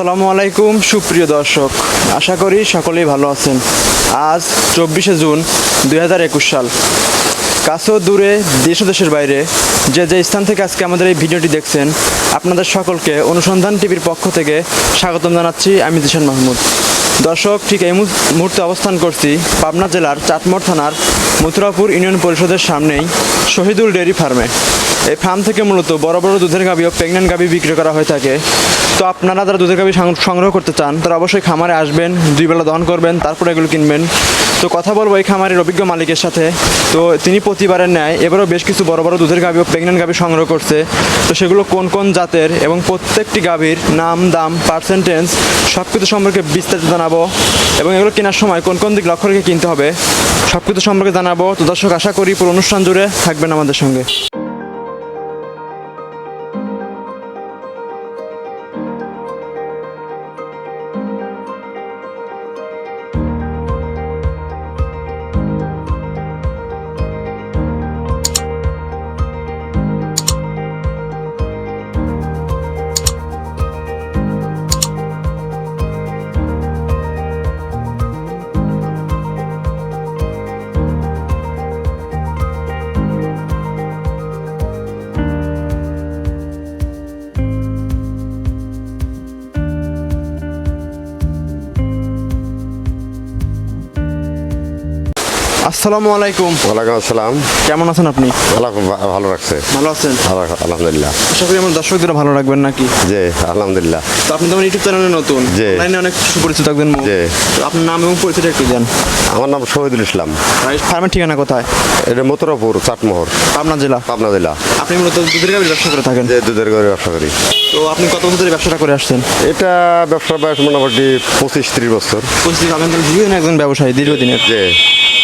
আসসালামু আলাইকুম, সুপ্রিয় দর্শক। আশা করি সকলেই ভালো আছেন। আজ চব্বিশে জুন দু হাজার একুশ সাল। কাছেও দূরে, দেশ দেশের বাইরে যে যে স্থান থেকে আজকে আমাদের এই ভিডিওটি দেখছেন, আপনাদের সকলকে অনুসন্ধান টিভির পক্ষ থেকে স্বাগতম জানাচ্ছি আমি জিশান মাহমুদ। দর্শক, ঠিক এই মুহূর্তে অবস্থান করছি পাবনা জেলার চাটমোড় থানার মথুরাপুর ইউনিয়ন পরিষদের সামনেই শহীদুল ডেয়ারি ফার্মে। এই ফার্ম থেকে মূলত বড় বড় দুধের গাভি ও প্রেগনেন্ট গাভি বিক্রি করা হয়ে থাকে। তো আপনারা যারা দুধের গাভি সংগ্রহ করতে চান, তারা অবশ্যই খামারে আসবেন, দুই বেলা দহন করবেন, তারপরে এগুলো কিনবেন। তো কথা বলব এই খামারের অভিজ্ঞ মালিকের সাথে। তো তিনি প্রতিবারের ন্যায় এবারও বেশ কিছু বড় বড় দুধের গাভি ও প্রেগনেন্ট গাভি সংগ্রহ করছে। তো সেগুলো কোন কোন জাতের এবং প্রত্যেকটি গাভীর নাম, দাম পার্সেন্টেজ সব কিছু সম্পর্কে বিস্তারিত জানাব এবং এগুলো কেনার সময় কোন কোন দিক লক্ষ্য রেখে কিনতে হবে সব কিছু সম্পর্কে জানাব। তো দর্শক, আশা করি পুরো অনুষ্ঠান জুড়ে থাকবেন আমাদের সঙ্গে। আসসালামু আলাইকুম। ওয়ালাইকুম আসসালাম। কেমন আছেন আপনি? ভালো রাখছে। ভালো আছেন? আলহামদুলিল্লাহ। আশা করি আমার দর্শকদের ভালো রাখবেন নাকি? জি আলহামদুলিল্লাহ। তো আপনি তো আমার ইউটিউব চ্যানেলে নতুন। জি। অনলাইনে অনেক সুপরিচিত একজন মুখ। জি। আপনার নাম এবং পরিচয় একটু দেন। আমার নাম শহীদুল ইসলাম। ফার্মের ঠিকানা কোথায়? এটা মথুরাপুর চাটমোহর। পাবনা জেলা? পাবনা জেলা। আপনি মূলত দুধের গাভীর ব্যবসা করে থাকেন? যে দুধের করে ব্যবসা করি। তো আপনি কত বছর ধরে ব্যবসাটা করে আসছেন? এটা ব্যবসার বয়স মোটামুটি পঁচিশ ত্রিশ বছর। পঁচিশ আপনি একজন ব্যবসায়ী দীর্ঘদিনের। যে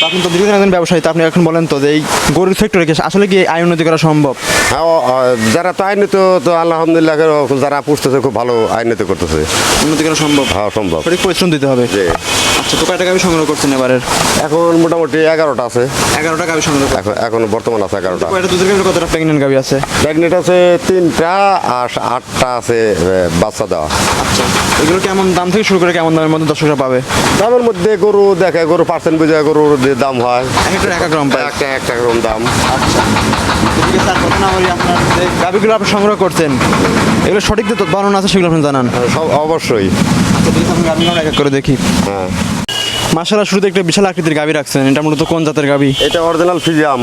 আপনি তো দীর্ঘদিন একজন ব্যবসায়ী তো আপনি এখন বলেন তো যে এই গরুর সেক্টরে আসলে কি আয় উন্নতি করা সম্ভব? হ্যাঁ যারা তো আইনত তো আলহামদুলিল্লাহ যারা পুষতেছে খুব ভালো আইনত করতেছে। উন্নতি করা সম্ভব? হ্যাঁ সম্ভব। সঠিক পরিশ্রম দিতে হবে। আচ্ছা তো কয়টা গাভী সংগ্রহ করছেন এবারের? এখন মোটামুটি এগারোটা আছে। এগারোটা গাভী সংগ্রহ এখন এখন বর্তমান আছে এগারোটা। কয়টা দুধের গাভীর কতটা প্রেগনেন্ট গাভী আছে? প্রেগনেন্ট আছে তিনটা আর আটটা আছে বাচ্চা দেওয়া। আচ্ছা এগুলো কেমন দাম থেকে শুরু করে কেমন দামের মধ্যে দর্শকরা পাবে? দামের মধ্যে গরু দেখে গরু পার্সেন্ট বুঝে গরুর যে দাম হয়। এক একটা এক এক রকম পায় একটা একটা রকম দাম। আচ্ছা। আপনার যে গাভীগুলো আপনি সংগ্রহ করছেন এগুলো সঠিক যে বর্ণনা আছে সেগুলো আপনি জানান। সব অবশ্যই। আচ্ছা আমি এক এক করে দেখি। হ্যাঁ। মাসালা শুরুতে একটা বিশাল আকৃতির গাভী রাখছেন। এটা মূলত কোন জাতের গাভী এটা অরিজিনাল ফিজিয়াম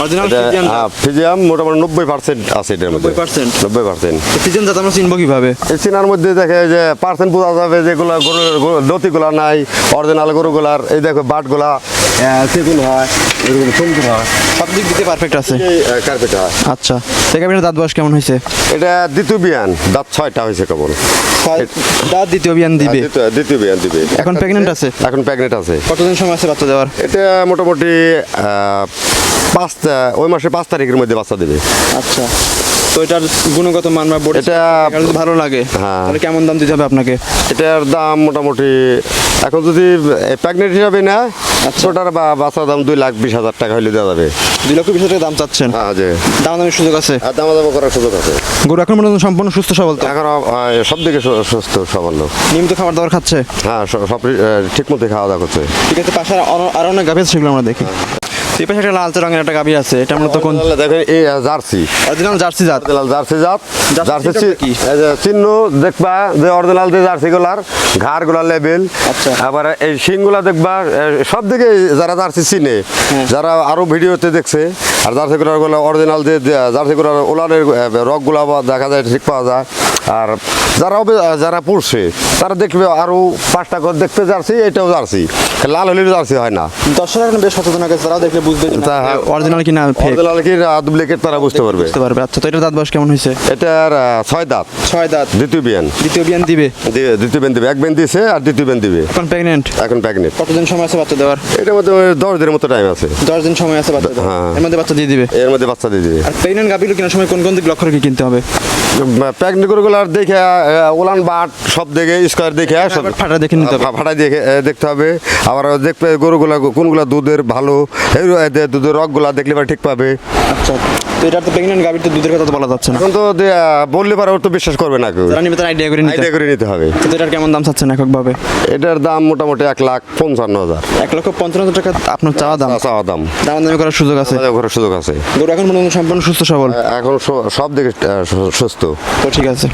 অরিজিনাল ফিজিয়াম ফিজিয়াম মোটামুটি নব্বই পার্সেন্ট আছে এটার মধ্যে। 90% নব্বই পার্সেন্ট সিজন জাত আমরা চিনবো কীভাবে? চিনার মধ্যে দেখে যে পার্সেন্ট বোঝা যাবে যেগুলো গরুর গরু- দতিগুলা নাই অরিজিনাল গরুগুলার এই দেখো বাটগুলা সেগুন হয় এরকম সুন্দর হয়। সব দিক দিতে পারফেক্ট আছে। কার্পেট হয়। আচ্ছা তো গাভীর দাঁত বয়স কেমন হয়েছে? এটা দ্বিতীয় বিয়ান দাঁত ছয়টা হয়েছে কেবল। দাঁত দ্বিতীয় বিয়ান দিবে। হ্যাঁ, দ্বিতীয়- বিয়ান দিবে। এখন pregnant আছে? এখন প্রেগনেন্ট আছে। কতদিন সময় আছে বাচ্চা দেওয়ার? এটা মোটামুটি পাঁচ ওই মাসে পাঁচ তারিখের মধ্যে বাচ্চা দেবে। আচ্ছা। তো এটার গুণগত মান বা বডি এটা ভালো লাগে। হ্যাঁ। তাহলে কেমন দাম দিতে হবে আপনাকে? এটার দাম মোটামুটি এখন যদি প্রেগনেন্ট হিসাবে না ছোটার বা বাচ্চার দাম দুই লাখ বিশ হাজার টাকা হলে দেওয়া যাবে। দুই লক্ষ বিশ হাজার দাম চাচ্ছেন? হ্যাঁ যে দাম দামের সুযোগ আছে? আর দামা দামা করার সুযোগ আছে। গরু এখন পর্যন্ত সম্পূর্ণ সুস্থ সবল তো? এখন সব দিকে সুস্থ সবল লোক। নিয়মিত খাবার দাবার খাচ্ছে? হ্যাঁ সব সব, ঠিক মতো খাওয়া দাওয়া করছে ঠিক আছে পাশে আরো- অনেক গাভী আছে সেগুলো আমরা দেখি। এই পাশে একটা লালচে রঙের একটা গাভী আছে এটা দেখেন এই জার্সি। অরিজিনাল জার্সি জাত? জার্সি জাত। জার্সি চিহ্ন দেখবা যে অরিজিনাল যে জার্সি গুলার ঘাড়গুলার লেভেল আচ্ছা। আবার এই শিংগুলা দেখবা সব দিকে যারা জার্সি চিনে হ্যাঁ। যারা আরও ভিডিওতে দেখছে আর জার্সি গুলারগুলো অরিজিনাল যে যে জার্সি গুলার ওলানের রকগুলা দেখা যায় ঠিক পাওয়া যায়। আর যারা হবে- যারা পড়ছে তারা দেখবে আরও পাঁচটা করে দেখতে জার্সি এটাও জার্সি লাল হলে জার্সি হয় না। দর্শক বেশ সচেতন আছে তারাও দেখলে বুঝবে তা- অরিজিনাল কি না অরিজিনাল কি ডুপ্লিকেট তারা বুঝতে পারবে। বুঝতে পারবে। আচ্ছা তো এটার দাঁত বয়স কেমন হয়েছে? এটার ছয় দাঁত। ছয় দাঁত। দ্বিতীয় বিয়ান। দ্বিতীয় বিয়ান দিবে? দ্বিতীয় বেন দিবে। এক বেন দিয়েছে আর দ্বিতীয় বেন দিবে। এখন প্রেগনেন্ট এখন প্রেগনেন্ট কতদিন সময় আছে বাচ্চা দেওয়ার? এটার মধ্যে দশ দিনের মতো টাইম আছে। দশ দিন সময় আছে বাচ্চা দেওয়ার। হ্যাঁ। এর মধ্যে বাচ্চা দিয়ে দিবে? এর মধ্যে বাচ্চা দিয়ে দিবে। আর প্রেগনেন্ট গাভীগুলো কেনার সময় কোন কোন দিক লক্ষ্য রেখে কিনতে হবে? প্রেগনেন্ট গরুগুলো গরুগুলার দেখে ওলান বাট সব দেখে স্কোয়ার দেখে সব ফাটা দেখে নিতে হবে। ফা- ফাটাই দেখে দেখতে হবে। আবার দেখবে গরুগুলা কোনগুলা দুধের ভালো এই দুধের রকগুলা দেখলে ঠিক পাবে। আচ্ছা তো এটা তো প্রেগনেন্ট গাভীর তো দুধের কথা তো বলা যাচ্ছে না। এখন তো বললে পারে ওর তো বিশ্বাস করবে না কেউ। তারা আইডিয়া করে নিতে আইডিয়া করে নিতে হবে। তো এটার কেমন দাম চাচ্ছেন এককভাবে? এটার দাম মোটামুটি এক লাখ পঞ্চান্ন হাজার। এক লক্ষ পঞ্চান্ন টাকা আপনার চাওয়া দাম? চাওয়া দাম। দাম দামি করার সুযোগ আছে? সুযোগ আছে। গরু এখন মনে সম্পূর্ণ সুস্থ সবল? এখন সব দিকে সুস্থ। তো ঠিক আছে।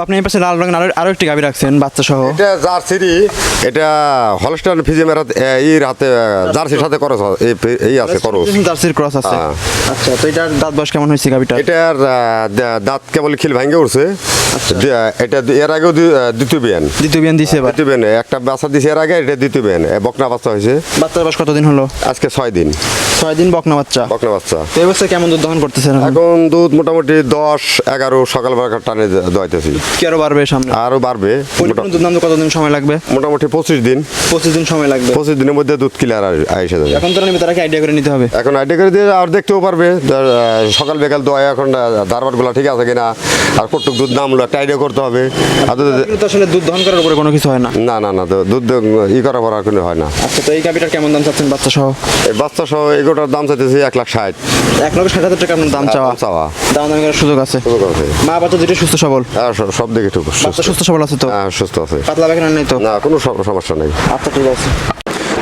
আপনি এই পাশে লাল রঙের আরও আরও একটি গাভী রাখছেন বাচ্চা সহ। এটা জার্সিরি এটা হলস্টাইন ফিজিয়ামের হাতে এর হাতে জার্সির সাথে করস এই এই আছে করস। জার্সির ক্রস আছে। হ্যাঁ। আচ্ছা তো এটার দাঁত বয়স কেমন হয়েছে গাভীটা এটার দাঁত কেবল খিল ভাঙ্গে উঠছে। দি- এটা এর আগেও দ্বিতীয় বিয়ান। দ্বিতীয় বিয়ান দিছে দ্বিতীয় বিয়ান একটা বাচ্চা দিছে এর আগে এটা দ্বিতীয় বিয়ান বকনা বাচ্চা হয়েছে। বাচ্চার বয়স কতদিন হলো? আজকে ছয় দিন। ছয় দিন বকনা বাচ্চা। বকনা বাচ্চা। এই অবস্থায় কেমন দুধ দহন করতেছেন এখন? এখন দুধ মোটামুটি দশ এগারো সকালবেলা টানে দোয়াইতেছি। কি আরও বাড়বে সামনে? আরও বাড়বে। পরিপূর্ণ দুধ নামতে কতদিন সময় লাগবে? মোটামুটি পঁচিশ দিন। পঁচিশ দিন সময় লাগবে। পঁচিশ দিনের মধ্যে দুধ ক্লিয়ার এসে যাবে। এখন তারা নিবে তারাকে আইডিয়া করে নিতে হবে? এখন আইডিয়া করে দিয়ে আর দেখতেও পারবে। সকাল বিকাল দোয়া এখন দারবারগুলো ঠিক আছে কিনা আর কটুক দুধ নামলো একটা আইডিয়া করতে হবে। আর আসলে দুধ দহন করার উপরে কোনো কিছু হয় না। না না না তো- দুধ ই করার পর আর কোনো হয় না। আচ্ছা তো এই গাভীটার কেমন দাম চাচ্ছেন বাচ্চা সহ এই বাচ্চা সহ এগুলোটার দাম চাইতেছি এক লাখ ষাট। এক লাখ ষাট হাজার টাকা আপনার দাম চাওয়া। চাওয়া। দাম দামি করার সুযোগ আছে। সুযোগ আছে। মা বাচ্চা দুটো সুস্থ সবল। হ্যাঁ, সব- দিকে ঠিক সুস্থ। সবল আছে তো? হ্যাঁ সুস্থ আছে। পাতলা বেখানা নেই তো? না কোনো সমস্যা নেই। আচ্ছা ঠিক আছে।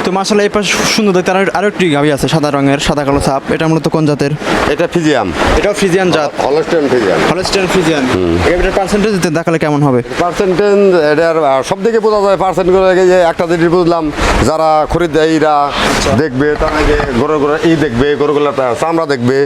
তো মাসাল্লাহ এই পাশে সুন্দর দেখতে। আরও আরও একটি গাভী আছে সাদা রঙের সাদা কালো ছাপ এটা মূলত কোন জাতের? এটা ফিজিয়াম। এটা ফ্রিজিয়ান জাত। Holstein Friesian. হলস্টেন ফ্রিজিয়ান এই গাভীটার পার্সেন্টেজ দেখালে কেমন হবে? পার্সেন্টেজ এটার আহ, সব দিকে বোঝা যায় পার্সেন্ট করে যে একটা জিনিস বুঝলাম যারা খরিদ্দারিরা দেখবে তারা আগে গরু গরু ই দেখবে গরুগুলা চামড়া দেখবে।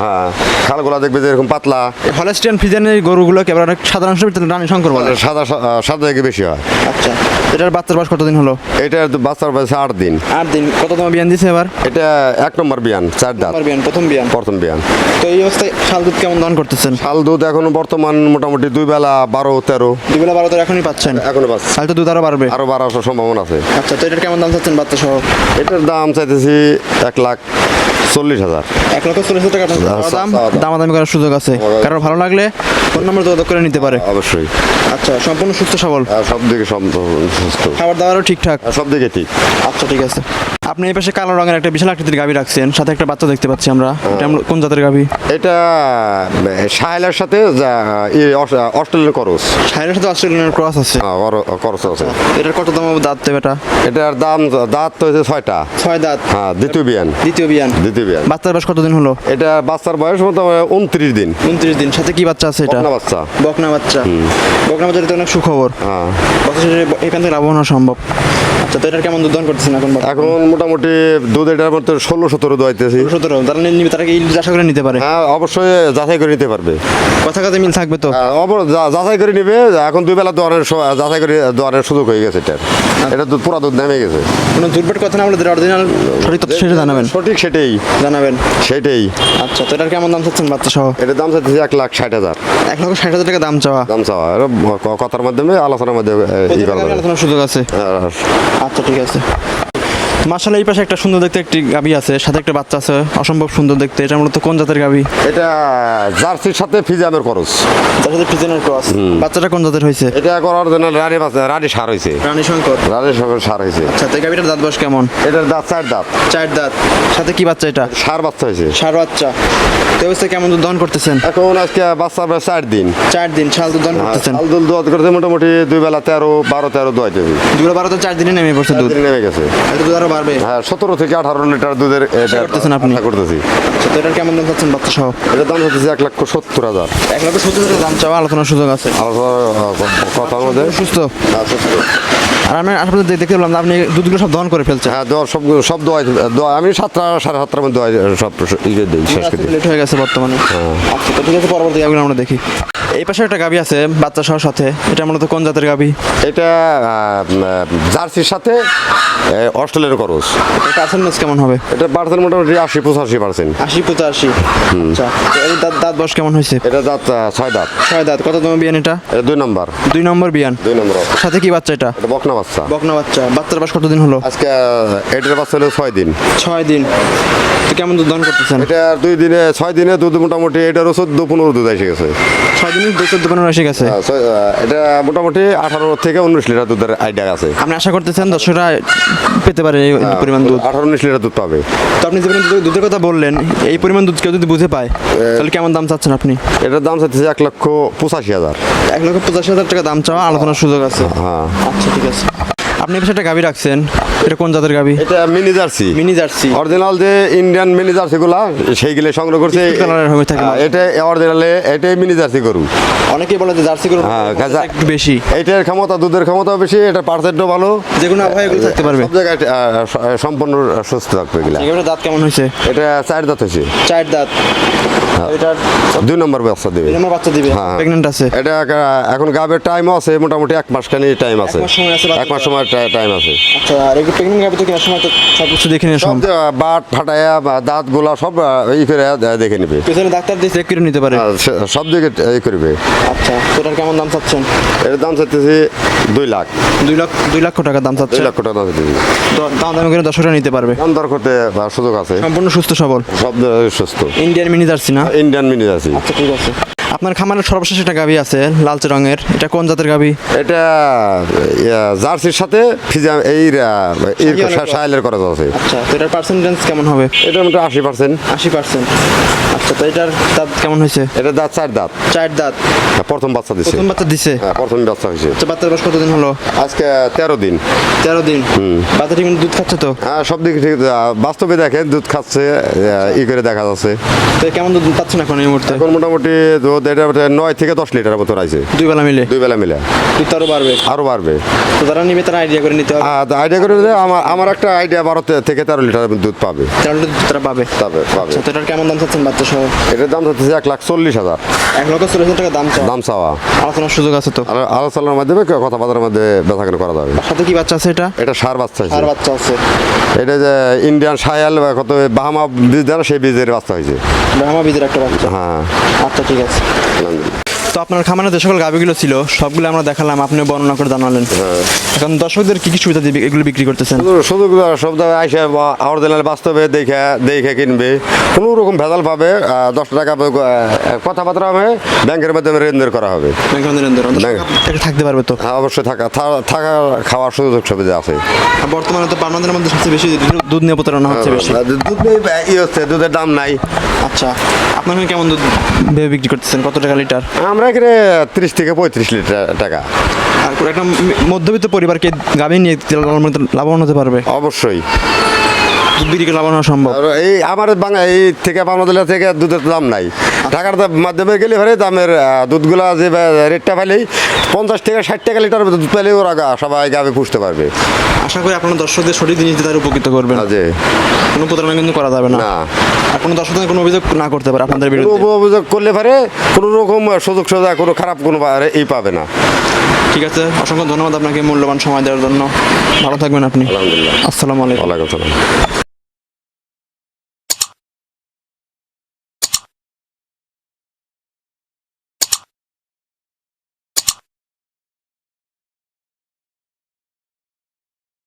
হ্যাঁ খালগুলা দেখবে যে এরকম পাতলা। হলস্টেন ফ্রিজিয়ানের গরুগুলোকে এবার অনেক সাধারণ রানী শঙ্কর বলে। সাদা সাদা দিকে বেশি হয়। আচ্ছা। এটার বাচ্চার বয়স কতদিন হলো? এটা বাচ্চার বয়সে আট দিন। আট দিন। কত তোমার বিয়ান দিছে এবার? এটা এক নম্বর বিয়ান চার দাঁত। বিয়ান প্রথম বিয়ান। প্রথম বিয়ান। তো এই অবস্থায় শাল দুধ কেমন দান করতেছেন? শাল দুধ এখন বর্তমান মোটামুটি দুই বেলা বারো তেরো। দুই বেলা বারো তেরো এখনই পাচ্ছেন? এখনও পাচ্ছেন শাল তো দুধ আরও বাড়বে। আরও বাড়ার সম্ভাবনা আছে। আচ্ছা তো এটার কেমন দাম চাচ্ছেন বাচ্চা সহ এটার দাম চাইতেছি এক লাখ চল্লিশ হাজার। এক লক্ষ চল্লিশ হাজার টাকা দাম দাম। দামাদামি করার সুযোগ আছে। কারণ ভালো লাগলে ফোন নম্বর যোগাযোগ করে নিতে পারে। অবশ্যই। আচ্ছা সম্পূর্ণ সুস্থ সবল। আর সব দিকে সুস্থ খাবার দাবারও ঠিকঠাক। আর সব দিকে ঠিক। আচ্ছা ঠিক আছে। আপনি এই পাশে কালো রঙের একটা বিশাল আকৃতির গাভী রাখছেন সাথে একটা বাচ্চা দেখতে পাচ্ছি আমরা। এটা আমরা কোন জাতের গাভী? এটা সাহেলের সাথে যা- ই অস- অস্ট্রেলিয়ান করস। সাইডের সাথে অস্ট্রেলিয়ান ক্রস আছে? হ্যাঁ, করস আছে। এটার কত দাম দাঁত দেবে এটা? এটার দাম দাঁত তো হয়েছে ছয়টা। ছয় দাঁত। হ্যাঁ দ্বিতীয় বিয়ান। দ্বিতীয় বিয়ান। দ্বিতীয় বিয়ান। বাচ্চার বয়স কতদিন হলো? এটা বাচ্চার বয়স মতো উনত্রিশ দিন। উনত্রিশ দিন। সাথে কি বাচ্চা আছে এটা? বাচ্চা। বকনা বাচ্চা। বকনা বাচ্চা অনেক সুখবর। হ্যাঁ। বাচ্চা এখান থেকে লাভবান হওয়া সম্ভব। আচ্ছা তো এটার কেমন দুধ দান করতেছেন এখন এখন মোটামুটি দুধ এটার মধ্যে ষোলো সতেরো দোয়াইতেছি সতেরো তারা নিবে তারা কি আশা করে নিতে পারে? হ্যাঁ অবশ্যই যাচাই করে নিতে পারবে। কথা কাজে মিল থাকবে তো? হ্যাঁ, যাচাই করে নিবে এখন দুই বেলা দোয়ারের যাচাই করে দোয়ারের সুযোগ হয়ে গেছে এটার। এটা দুধ পুরা দুধ নেমে গেছে। কোনো দুর্বেট কথা না বলে অরিজিনাল সঠিক তথ্য সেটা জানাবেন। সঠিক সেটাই। জানাবেন। সেটাই। আচ্ছা তো এটার কেমন দাম চাচ্ছেন বাচ্চা সহ? এটার দাম চাইতেছি এক লাখ ষাট হাজার। এক লক্ষ ষাট হাজার টাকা দাম চাওয়া। দাম চাওয়া। কথার মাধ্যমে আলোচনার মাধ্যমে ই করা আলোচনার সুযোগ আছে। আর আচ্ছা ঠিক আছে। মার্শাল এই পাশে একটা সুন্দর দেখতে একটি গাভী আছে সাথে একটা বাচ্চা আছে অসম্ভব সুন্দর দেখতে এটা মূলত কোন জাতের গাভী? এটা জার্সির সাথে ফিজামের খরচ তার সাথে ফ্রিজেনের ক্রস? বাচ্চাটা কোন জাতের হয়েছে? এটা করার জন্য রানী বাচ্চা রানী সার হয়েছে। রানী শঙ্কর। রানী সঙ্গে সার হয়েছে। আচ্ছা তো এই গাভীটার দাঁত বয়স কেমন? এটার দাঁত চার দাঁত। চার দাঁত। সাথে কি বাচ্চা এটা? সার বাচ্চা হয়েছে। সার বাচ্চা। তো এই অবস্থায় কেমন দুধ দহন করতেছেন? এখন আজকে বাচ্চা প্রায় চার দিন। চার দিন শাল দুধ দহন করতেছেন? চাল দুল দোয়াত করতে মোটামুটি দুই বেলা তেরো বারো তেরো দোয়াইতে হবে দুপুরে বারো তো চার দিনে নেমে পড়ছে দুধ? নেমে গেছে। তাহলে দুধ আরও বাড়বে। হ্যাঁ সতেরো থেকে আঠারো লিটার দুধের এটা করতেছেন আপনি? করতেছি। আচ্ছা তো এটার কেমন দাম চাচ্ছেন বাচ্চা সহ? এটার দাম হচ্ছে এক লক্ষ সত্তর হাজার। এক লক্ষ সত্তর হাজার দাম চাওয়া আলোচনার সুযোগ আছে। আলোচনা কথার মধ্যে? সুস্থ? হ্যাঁ, সত্তর। আর আমি আসলে দেখতে পেলাম আপনি দুধগুলো সব দহন করে ফেলছেন। হ্যাঁ দোয়া সব সব দোয়াই দোয়া আমি সাতটা সাড়ে সাতটার মধ্যে দোয়াই সব ইয়ে দিই শেষ করে লেট হয়ে গেছে বর্তমানে। আচ্ছা তো ঠিক আছে পরবর্তী আমরা দেখি। এই পাশে একটা গাবি আছে বাচ্চা সহ সাথে। এটা মূলত কোন জাতের গাবি এটা জার্সির সাথে এ, অস্ট্রেলিয়ার খরচ পার্সেন্টেজ কেমন হবে? এটা পার্সেন্ট মোটামুটি আশি পঁচাশি পার্সেন্ট। আশি পঁচাশি আচ্ছা। দাঁত দাঁত বয়স কেমন হয়েছে? এটা দাঁত ছয় দাঁত। ছয় দাঁত। কত তোমার বিয়ান এটা? এটা দুই নম্বর। দুই নম্বর বিয়ান। দুই নম্বর। সাথে কি বাচ্চা এটা? এটা বকনা বাচ্চা। বকনা বাচ্চা। বাচ্চার বয়স কতদিন হলো? আজকে এটার বাচ্চা হলো ছয় দিন। ছয় দিন। তো কেমন দুধ দহন করতেছেন? এটা দুই দিনে ছয় দিনে দুধ মোটামুটি এটারও চোদ্দ পনেরো দুধ এসে গেছে। ছয় দিন চোদ্দ পনেরো এসে গেছে এটা মোটামুটি আঠারো থেকে উনিশ লিটার দুধের আইডিয়া আছে। আপনি আশা করতেছেন দর্শকরা পেতে পারে এই পরিমাণ দুধ? আঠারো উনিশ লিটার দুধ পাবে। তো আপনি যে দুধের কথা বললেন এই পরিমাণ দুধ কেউ যদি বুঝে পায় তাহলে কেমন দাম চাচ্ছেন আপনি? এটার দাম চাচ্ছে এক লক্ষ পঁচাশি হাজার। এক লক্ষ পঁচাশি হাজার টাকা দাম চাওয়া আলোচনার সুযোগ আছে। হ্যাঁ। আচ্ছা ঠিক আছে। আপনি এই একটা গাভি রাখছেন। এটা কোন জাতের গাভি এটা mini Jersey. Mini Jersey. Original যে ইন্ডিয়ান মিনি জার্সি গুলা সেইগুলো সংগ্রহ করছে colour হয়ে থাকে এটা অরিজিনালে এটাই মিনি জার্সি গরু। অনেকেই বলে যে জার্সি গরু হ্যাঁ, একটু বেশি। এটার ক্ষমতা দুধের ক্ষমতা বেশি এটা পার্সেন্টও ভালো। যে কোনো আবহাওয়া এগুলো থাকতে পারবে। সব জায়গায় সম্পূর্ণ সুস্থ থাকবে এগুলা। দাঁত কেমন হয়েছে? এটা চার দাঁত হয়েছে। চার দাঁত। এটার দুই নম্বর দেবে। আমার বাচ্চা দিবে। হ্যাঁ। আছে। এটা এখন গাবের আছে মোটামুটি এক মাস খানি টাইম আছে মাস সময় আছে বাচ্চা এক মাস সময় টাইম আছে। আচ্ছা আর এই প্রেগনেন্ট গাভি তো কেনার সময় তো সব কিছু দেখে নিয়ে সব বাট ফাটায়া বা দাঁত গোলা সব করে দেখে নেবে। পেছনে ডাক্তার দিয়ে চেক করে নিতে পারে। সব দিকে করবে। আচ্ছা তোটার কেমন দাম চাচ্ছেন? এর দাম চাইতেছি দুই লাখ। দুই লাখ দুই লক্ষ টাকা দাম দুই চাচ্ছে লক্ষ টাকা দাম চাইতেছি। তো দাম দাম করে দর্শকরা নিতে পারবে। দাম দর করতে সুযোগ আছে। সম্পূর্ণ সুস্থ সবল। সব সুস্থ। ইন্ডিয়ান মিনি জার্সি না? ইন্ডিয়ান মিনি আছে আচ্ছা ঠিক আছে। আপনার খামারের সর্বশেষ একটা গাভি আছে লালচে রঙের। এটা কোন জাতের গাভি? এটা জার্সির সাথে ফিজা এই। সাইলের করা আছে। আচ্ছা তো এটার পার্সেন্টেজ কেমন হবে? এটা মোটামুটি আশি পার্সেন্ট আশি পার্সেন্ট আচ্ছা তো এটার দাঁত কেমন হয়েছে? এটা দাঁত চার দাঁত। চার দাঁত। প্রথম বাচ্চা দিছে। প্রথম বাচ্চা দিছে? হ্যাঁ প্রথম বাচ্চা হয়েছে। আচ্ছা বাচ্চার বয়স কতদিন হলো? আজকে তেরো দিন। তেরো দিন। বাচ্চা ঠিক দুধ খাচ্ছে তো? হ্যাঁ সব দিক ঠিক বাস্তবে দেখে দুধ খাচ্ছে ই করে দেখা যাচ্ছে। তো কেমন দুধ পাচ্ছেন এখন এই মুহূর্তে? এখন মোটামুটি দুধ এটা নয় থেকে দশ লিটারের মতো আছে দুই বেলা মিলে? দুই বেলা মিলে। দুধ তো আরও বাড়বে? আরও বাড়বে। তো যারা নিবে তারা আইডিয়া করে নিতে হবে। আইডিয়া করে দিলে আমার আমার একটা আইডিয়া বারো থেকে তেরো লিটার দুধ পাবে। তাহলে দুধ তারা পাবে? তবে পাবে। আচ্ছা তো এটার কেমন দাম চাচ্ছেন বাচ্চা সহ? এটার দাম হচ্ছে এক লাখ চল্লিশ হাজার। এক লক্ষ চল্লিশ হাজার টাকা দাম দাম চাওয়া। আলোচনার সুযোগ আছে তো? আর আলোচনার মাধ্যমে কথাবার্তার মধ্যে বেচাকেনা করা যাবে। সাথে কি বাচ্চা আছে এটা? এটা সার বাচ্চা আর হয়েছে বাচ্চা আছে। এটা যে ইন্ডিয়ান সায়াল বা কত বাহামা বীজ না, সেই বীজের বাচ্চা হয়েছে। ব্রাহ্মা বীজের একটা বাচ্চা। হ্যাঁ। আচ্ছা ঠিক আছে। 那。তো আপনার খামারে যে সকল গাভিগুলো ছিল সবগুলো আমরা দেখালাম আপনি বর্ণনা করে জানালেন। এখন দর্শকদের কি কি সুবিধা দিবে এগুলো বিক্রি করতেছেন? শুধু শুধু সব জায়গায় আইসে অরিজিনাল বাস্তবে দেখে দেখে কিনবে। কোনো রকম ভেজাল পাবে দশ টাকা কথাবার্তা হবে ব্যাংকের মাধ্যমে রেন্দের করা হবে। থেকে থাকতে পারবে তো? হ্যাঁ, অবশ্যই থাকা থাকা খাওয়ার সুযোগ সুবিধা আছে। বর্তমানে তো পাবনাদের মধ্যে সবচেয়ে বেশি দুধ নিয়ে প্রতারণা হচ্ছে বেশি। দুধ নেই, ই হচ্ছে দুধের দাম নাই। আচ্ছা আপনার কেমন দুধ ভেবে বিক্রি করতেছেন? কত টাকা লিটার? আমরা এখানে ত্রিশ থেকে পঁয়ত্রিশ লিটার টাকা। আর একটা মধ্যবিত্ত পরিবারকে গাভী নিয়ে লাভবান হতে পারবে? অবশ্যই। দুধ বিক্রি করে লাভবান হওয়া সম্ভব? আর এই আমার বাংলা এই থেকে বাংলাদেশ থেকে দুধের দাম নাই। দাম মাধ্যমে গেলে ভারে দামের দুধগুলা যে রেটটা পাইলেই পঞ্চাশ থেকে ষাট টাকা লিটার দুধ পেলে ওরা গা- সবাই গাবে পুষতে পারবে। আশা করি আপনার দর্শকদের সঠিক জিনিস দিয়ে তারা উপকৃত করবেন। না যে। কোনো প্রতারণা কিন্তু করা যাবে না। আর কোনো দর্শকদের কোনো অভিযোগ না করতে পারে আপনাদের বিরুদ্ধে। অভিযোগ করলে পারে কোনো রকম সুযোগ সুবিধা কোনো খারাপ কোনো বা- এই পাবে না। ঠিক আছে অসংখ্য ধন্যবাদ আপনাকে মূল্যবান সময় দেওয়ার জন্য। ভালো থাকবেন আপনি। আলহামদুলিল্লাহ। আসসালামু আলাইকুম। ওয়ালাইকুম